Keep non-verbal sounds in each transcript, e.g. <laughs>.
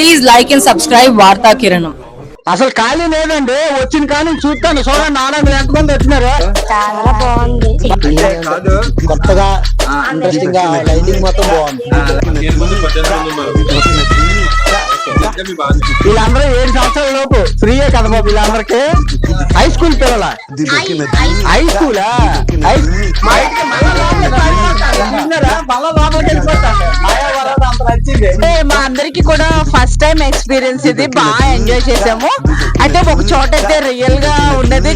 Please like and subscribe Varta Kiranam. అసలు ఖాళీ లేదండి. వచ్చిన కానీ చూస్తాను. చూడండి ఆనందం ఎంతమంది వచ్చినారు. చాలా బాగుంది. కొత్తగా ఇంట్రెస్టింగ్గా లైటింగ్ మొత్తం బాగుంది. వీళ్ళందరూ ఏడు సంవత్సరాల లోపు ఫ్రీయే కదా బాబు వీళ్ళందరికి. హై స్కూల్ పిల్లల? హై స్కూలా హై అంటే మా అందరికి కూడా ఫస్ట్ టైం ఎక్స్పీరియన్స్ ఇది. బాగా ఎంజాయ్ చేసాము. అంటే ఒక చోట అయితే రియల్గా ఉన్నది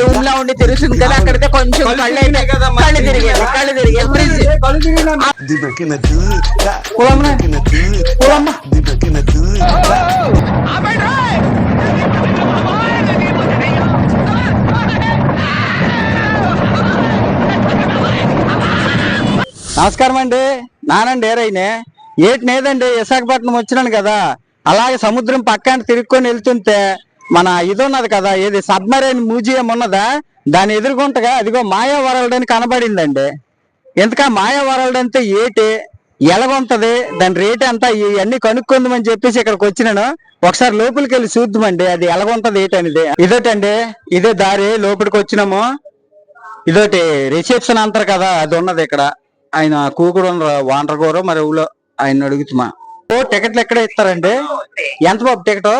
డూమ్ లా ఉండి తిరుగుతుంది కదా. అక్కడైతే కొంచెం కళ్ళు అయితే కళ్ళు తిరిగేది కళ్ళు తిరిగేది ఫ్రిడ్జ్ నమస్కారం అండి. నానండి ఏరైనే ఏటి లేదండి విశాఖపట్నం వచ్చినాను కదా. అలాగే సముద్రం పక్కన తిరుక్కొని వెళ్తుంటే మన ఇది ఉన్నది కదా ఏది సబ్మరైన్ మ్యూజియం ఉన్నదా? దాని ఎదుర్కొంటగా అదిగో మాయా వరల్డ్ అని కనబడిందండి. ఎందుక మాయా వరల్డ్ అంటే ఏటి? ఎలాగుంటది దాని రేట్ ఎంత ఇవన్నీ కనుక్కుందామని చెప్పేసి ఇక్కడికి వచ్చినాను. ఒకసారి లోపలికి వెళ్ళి చూద్దామండి అది ఎలాగుంటది ఏంటి అనేది ఇదోటండి ఇదే దారి లోపలికి వచ్చినాము. ఇదోటి రిసెప్షన్ అంటారు కదా అది ఉన్నది ఇక్కడ. ఆయన కూకుడు వాంటర్ కూర మరి ఊళ్ళో ఆయన అడుగుతుమా ఓ టికెట్లు ఎక్కడ ఇస్తారండి? ఎంత బాబు టికెట్?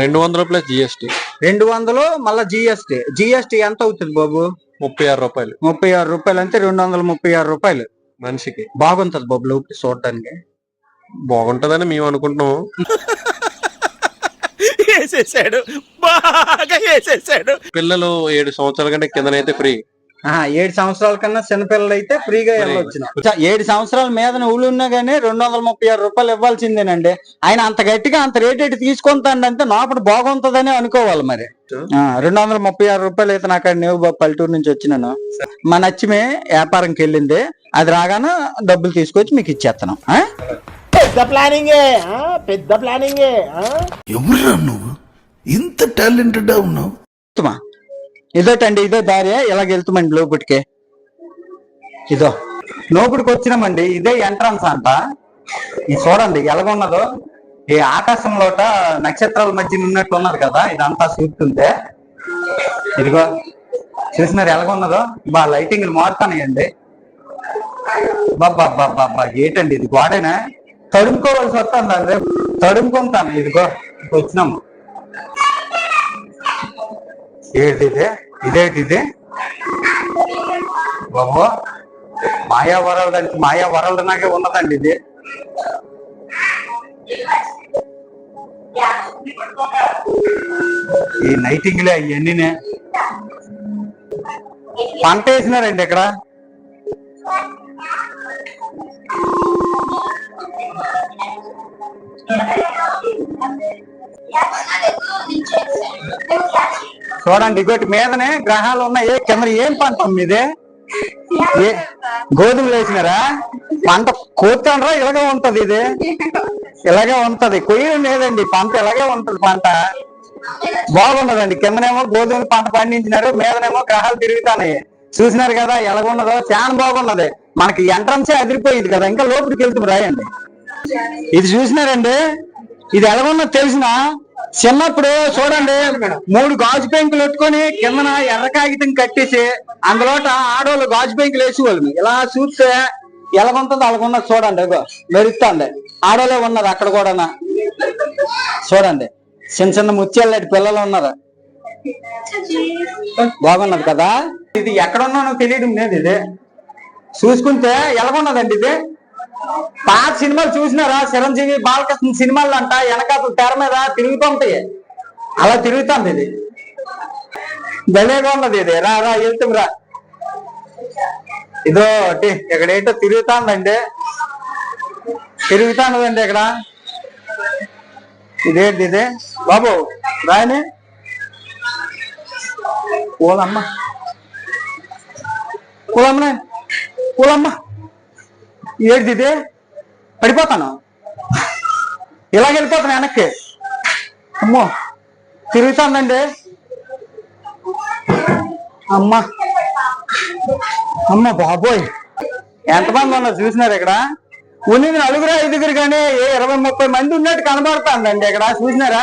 రెండు వందల ప్లస్ జిఎస్టి రెండు వందలు మళ్ళా జిఎస్టి జిఎస్టి ఎంత అవుతుంది బాబు? ముప్పై ఆరు రూపాయలు. ముప్పై ఆరు రూపాయలు అంటే రెండు వందల ముప్పై ఆరు రూపాయలు. మనిషికి. బాగుంటది బాబు లోపలి చూడటానికి బాగుంటదని మేము అనుకుంటున్నాం. <laughs> వేసేసాడు. బాగా వేసేసాడు. పిల్లలు ఏడు సంవత్సరాల కంటే కిందనైతే ఫ్రీ. ఏడు సంవత్సరాల కన్నా చిన్నపిల్లలు అయితే ఫ్రీగా. వెళ్ళొచ్చు ఏడు సంవత్సరాల మీద ఊళ్ళు ఉన్నా గానీ రెండు వందల ముప్పై ఆరు రూపాయలు ఇవ్వాల్సిందేనండి. ఆయన అంత గట్టిగా అంత రేట్ ఎట్టి తీసుకుంటాడంటే లోపల బాగుంటదని అనుకోవాలి మరి. ఆ, రెండు వందల ముప్పై ఆరు రూపాయలు అయితే నాకు నేవు బాబు పల్లెటూరు నుంచి వచ్చినాను. మా నచ్చిమే వ్యాపారంకి వెళ్ళింది. అది రాగానే డబ్బులు తీసుకొచ్చి మీకు ఇచ్చేస్తాను ఆ? పెద్ద ప్లానింగే పెద్ద ప్లానింగే ఆ. ఎవరురా నువ్వు? ఇంత టాలెంటెడ్ ఉన్నావు? ఇదోటండి ఇదో దారి ఇలాగ వెళ్తామండి లోపుటికి? ఇదో. లోపలికి వచ్చినామండి ఇదే ఎంట్రన్స్ అంట. ఇది చూడండి ఎలాగున్నదో. ఈ ఆకాశంలోట నక్షత్రాల మధ్య ఉన్నట్టు ఉన్నది కదా ఇదంతా చూస్తుంటే. ఇదిగో చూసినారు ఎలాగున్నదో? బా లైటింగ్ మారుతానాయండి బాబా బాబా ఏంటండి ఇది గోడేనా? తడుముకోవాల్సి వస్తుంది అదే తడుముకుంటాను ఇదిగో వచ్చినాము ఏంటి ఇది ఇదేంటి ఇది బాబు మాయా వరల్డ్ అంటే మాయా వరల్డ్ నాకే ఉన్నదండి ఇది. ఈ నైటింగ్లే అవన్నీనే పంట వేసినారండి ఇక్కడ? చూడండి ఇగోటి మీదనే గ్రహాలు ఉన్నాయి. కింద ఏం పంట మీదే ఏ గోధుమలు వేసినారా? పంట కోతాండ్రా ఇలాగే ఉంటది ఇది? ఇలాగే ఉంటది. కొయ్యడం లేదండి పంట ఇలాగే ఉంటది పంట. బాగుండదండి. కిందనేమో గోధుమలు పంట పండించినారు మీదనేమో గ్రహాలు తిరుగుతాయి చూసినారు కదా ఎలాగున్నదో? చాలా బాగున్నది. మనకి ఎంట్రన్సే అదిరిపోయింది కదా. ఇంకా లోపలికి వెళ్తుంది రాయండి. ఇది చూసినారండి? ఇది ఎలాగున్నా తెలిసిన చిన్నప్పుడు చూడండి మూడు గాజు పెంకులు పెట్టుకొని కిందన ఎర్ర కాగితం కట్టేసి అందులోట ఆడవాళ్ళు గాజు పెంకులు వేసేవాళ్ళు. ఇలా చూస్తే ఎలాగుంటుందో అలాగున్నది చూడండి మెరుగుతుంది ఆడవాళ్ళే ఉన్నారు అక్కడ కూడా చూడండి చిన్న చిన్న ముత్యాలు పిల్లలు ఉన్నారు. బాగున్నది కదా? ఇది ఎక్కడ ఉన్నానో తెలియడం లేదు ఇది. చూసుకుంటే ఎలాగున్నదండి ఇది? పాత సినిమాలు చూసినారా? చిరంజీవి బాలకృష్ణ సినిమాలు అంట వెనకాల తెర మీద తిరుగుతుంటాయి అలా తిరుగుతుంది ఇది. భలేగా ఉన్నది ఇది. రా రా వెళ్తాం రా. ఇదో ఇక్కడ ఏంటో తిరుగుతుందండి. తిరుగుతాందండి ఇక్కడ. ఇదేంటి ఇదే? బాబు రాయని? పూలమ్మ. పూలమ్మ పూలమ్మ. ఏంటి పడిపోతాను. ఇలాగ వెళ్ళిపోతాను వెనక్కి. అమ్మో తిరుగుతుందండి. అమ్మ. అమ్మ బాబోయ్. ఎంతమంది ఉన్నారు చూసినారు ఇక్కడ? ఉన్నది నలుగురు ఐదుగురు కానీ ఏ ఇరవై ముప్పై మంది ఉన్నట్టు కనబడుతుందండి ఇక్కడ. చూసినారా?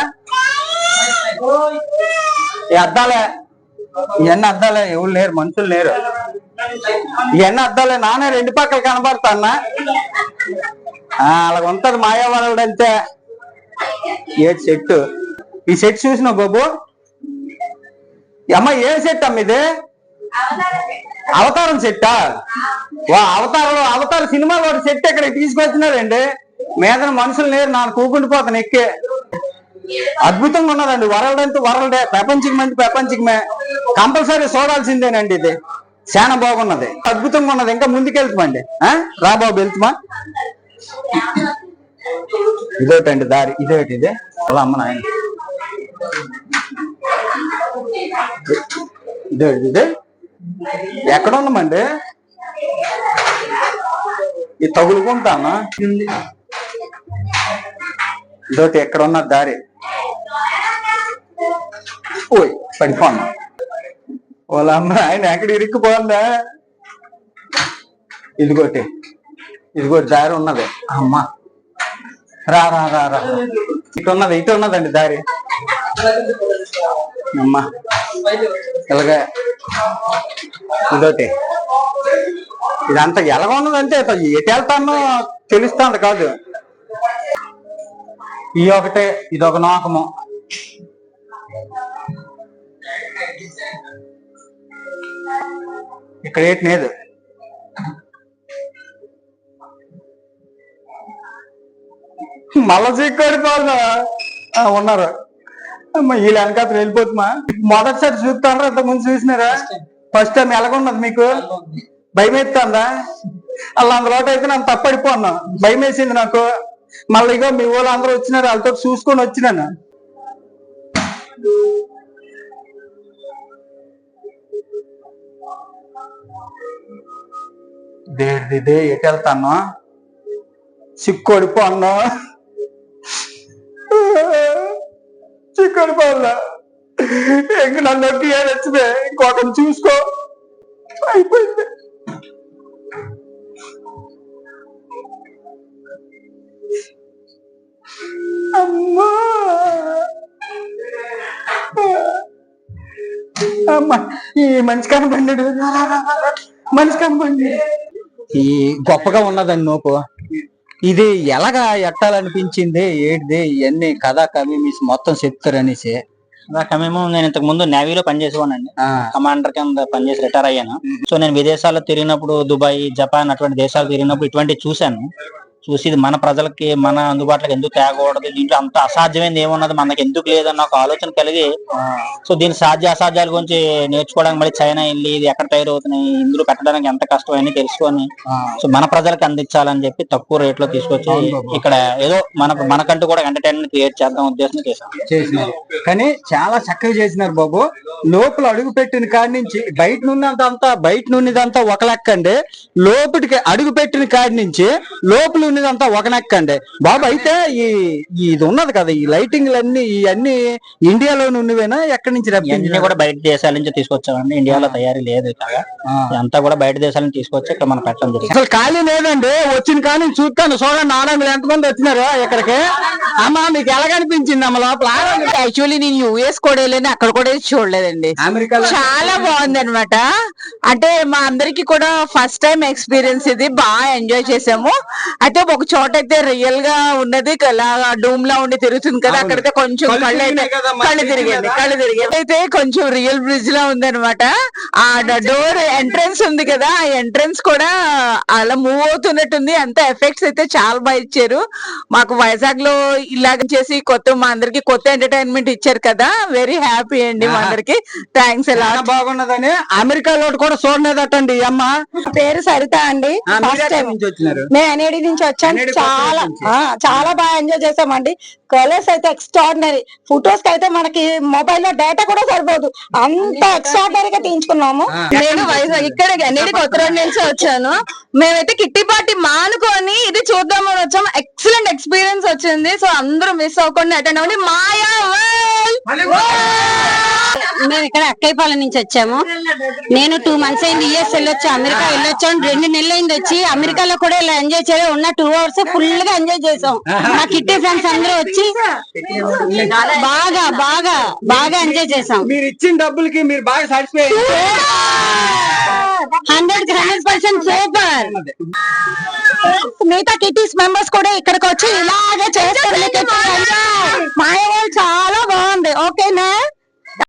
అద్దాలే. ఇవన్నీ అద్దాలే. ఎవరు లేరు మనుషులు లేరు. ఇవన్నీ అద్దాలే. నాన్న రెండు పక్కలు కనబడతానా అలాగ ఉంటది మాయావరుడు అంతే ఏ చెట్టు? ఈ సెట్ చూసినావు బాబు అమ్మ ఏ సెట్ అమ్మ ఇది? అవతారం సెట్టా వా అవతారం అవతార సినిమాలో ఒక సెట్ ఇక్కడ తీసుకొచ్చినారండి? మీద మనుషులు లేరు నాకు కూకుండిపోతాను ఎక్కే. అద్భుతంగా ఉన్నదండి. వరల్డ్ అంతా వరల్డే. ప్రపంచం ప్రపంచకమే కంపల్సరీ చూడాల్సిందేనండి ఇది. చాలా బాగున్నది. అద్భుతంగా ఉన్నది. ఇంకా ముందుకెళ్తామండి. ఆ? రా బాబు వెళ్తామా? ఇదోటండి దారి. ఇదోటి ఇదే. అలా అమ్మ నాయన. ఇదోటి ఇదే. ఎక్కడ ఉన్నామండి? ఇది తగులుకుంటానా? ఇదోటి ఎక్కడ ఉన్న దారి? ఓయ్ పడిపోన్నా వాళ్ళ అమ్మ ఆయన ఎక్కడ ఇరుక్కుపోందా ఇదిగోటి ఇదిగోటి దారి ఉన్నది. అమ్మా. రా రా రా రా ఇటు ఉన్నది ఇటు ఉన్నదండి దారి. అమ్మా. ఇలాగే. ఇదోటి ఇదంతా ఎలాగ ఉన్నదంటే ఎటు వెళ్తానో తెలుస్తుంది కాదు. ఈ ఒకటే ఇదొక నోకము. ఇక్కడ ఏటి లేదు. మళ్ళా చిక్కడి పోదా ఉన్నారు. అమ్మ వీళ్ళు వెనకాతలు వెళ్ళిపోతుమా మొదటిసారి చూస్తారా ఇంత ముందు చూసినారా ఫస్ట్ టైం ఎలాగున్నది మీకు? భయం ఎత్తుందా అలా అందులోకి అయితే నేను తప్పడిపోన్నా భయం వేసింది నాకు. మళ్ళీ ఇగో మీ వాళ్ళు అందరూ వచ్చినారు వాళ్ళతో చూసుకొని వచ్చినాను. దేడిదే ఎటు వెళ్తాను చిక్కోడిపో అన్నా. చిక్కోడిపోల్లా ఇంక నన్ను నొక్కి ఏడొచ్చిదే ఇంకొకరిని చూసుకో. అయిపోయింది. అమ్మా. అమ్మా ఈ మనిషి కనపడి మనిషి కనపడి ఈ గొప్పగా ఉన్నదండి నోపు. ఇది ఎలాగా ఎట్టాలనిపించింది? ఏంటిది? ఇవన్నీ కథా కవి మీ మొత్తం చెప్తారనేసి మేము నేను ఇంతకు ముందు నేవీలో పనిచేసేవానండి కమాండర్ కింద పనిచేసి రిటైర్ అయ్యాను. సో నేను విదేశాల్లో తిరిగినప్పుడు దుబాయ్ జపాన్ అటువంటి దేశాలు తిరిగినప్పుడు ఇటువంటివి చూశాను. చూసి ఇది మన ప్రజలకి మన అందుబాటులోకి ఎందుకు తేకూడదు? దీంట్లో అంత అసాధ్యమైనది ఏమున్నది? మనకి ఎందుకు లేదన్న ఒక ఆలోచన కలిగి సో దీని సాధ్య అసాధ్యాల గురించి నేర్చుకోవడానికి మళ్ళీ చైనా వెళ్ళి ఇది ఎక్కడ తయారవుతున్నాయి? ఇందులో పెట్టడానికి ఎంత కష్టం అని తెలుసుకొని సో మన ప్రజలకు అందించాలని చెప్పి తక్కువ రేట్లో తీసుకొచ్చి ఇక్కడ ఏదో మన మనకంటూ కూడా ఎంటర్టైన్మెంట్ క్రియేట్ చేద్దాం ఉద్దేశం చేసినారు. కానీ చాలా చక్కగా చేసినారు బాబు. లోపల అడుగు పెట్టిన కాడి నుంచి బయట నున్నదంతా బయట నున్నదంతా ఒక లెక్క అండి. లోపలికి అడుగు పెట్టిన కాడి నుంచి లోపల ఉన్నదంతా ఒక లెక్క అండి. బాబు అయితే ఈ ఇది ఉన్నది కదా ఈ లైటింగ్ అన్ని ఇవన్నీ ఇండియాలో ఉన్నవేనా ఎక్కడి నుంచి ఇవన్నీ కూడా బయట దేశాల నుంచి తీసుకొచ్చామండి. ఇండియాలో తయారీ లేదు ఇక్కడ. ఇదంతా కూడా బయట దేశాల నుంచి తీసుకొచ్చి ఇక్కడ మనం పెట్టడం జరిగింది. అసలు ఖాళీ లేదండి. వచ్చిన కానీ చూస్తాను. చూడండి ఆడంగులు ఎంతమంది వచ్చినారు ఇక్కడికి? అమ్మా మీకు ఎలాగనిపించింది అమ్మ లోపల? యాక్చువల్లీ నేను యూఎస్ కూడా వెళ్ళాను. అక్కడ కూడా చూడలేదండి. చాలా బాగుంది అనమాట అంటే మా అందరికి కూడా ఫస్ట్ టైం ఎక్స్పీరియన్స్ ఇది. బాగా ఎంజాయ్ చేసాము. అయితే ఒక చోట అయితే రియల్గా ఉన్నది డూమ్ లా ఉండి తిరుగుతుంది కదా అక్కడైతే కొంచెం కళ్ళు అయితే కళ్ళు తిరిగింది? కళ్ళు తిరిగింది అయితే కొంచెం రియల్ బ్రిడ్జ్ లా ఉంది అనమాట ఆ డోర్ ఎంట్రన్స్ ఉంది. కదా ఆ ఎంట్రన్స్ కూడా అలా మూవ్ అవుతున్నట్టుంది. అంత ఎఫెక్ట్స్ అయితే చాలా బాగా ఇచ్చారు. మాకు వైజాగ్లో ఇలాగ చేసి కొత్త మా అందరికి కొత్త ఎంటర్టైన్మెంట్ ఇచ్చారు కదా వెరీ హ్యాపీ అండి మా అందరికి. థ్యాంక్స్ ఎలా బాగున్నదని అమెరికాలో కూడా చూడలేదటండి అమ్మ. పేరు సరిత అండి మేము ఎన్ఏడి నుంచి వచ్చాం. NAD కొత్త చాలా చాలా బాగా ఎంజాయ్ చేసామండి. కలర్స్ అయితే ఎక్స్ట్రాడినరీ ఫొటోస్కి అయితే మనకి మొబైల్లో డేటా కూడా సరిపోదు. అంత ఎక్స్ట్రాడినరీ గా తీయించుకున్నాము. నేను వైజాగ్ ఇక్కడ ఎన్ఏడి కొత్త రోడ్ నుంచి వచ్చాను. మేమైతే కిట్టి పార్టీ మానుకొని ఇది చూద్దామని వచ్చాం. ఎక్సలెంట్ ఎక్స్పీరియన్స్ వచ్చింది. సో అందరూ మిస్ అవ్వకుండా అటెండ్ అవ్వండి. మాయా మేము ఇక్కడ అక్కయ్యపాలెం నుంచి వచ్చాము. నేను టూ మంత్స్ అయింది యుఎస్ వెళ్ళొచ్చు అమెరికా వెళ్ళొచ్చాను రెండు నెలలు అయింది వచ్చి అమెరికాలో కూడా ఇలా ఎంజాయ్ చేయాలి ఉన్న టూ అవర్స్ ఫుల్గా ఎంజాయ్ చేసాం. మా కిట్టి ఫ్రెండ్స్ అందరూ వచ్చి బాగా బాగా బాగా ఎంజాయ్ చేసాం. మీరు ఇచ్చిన డబ్బులకి మీరు బాగా satisfy hundred hundred percent super! మిగతా కిటీస్ మెంబర్స్ కూడా ఇక్కడికి వచ్చి ఇలాగే చేస్తారు. మాయ వాళ్ళు చాలా బాగుంది. ఓకేనా?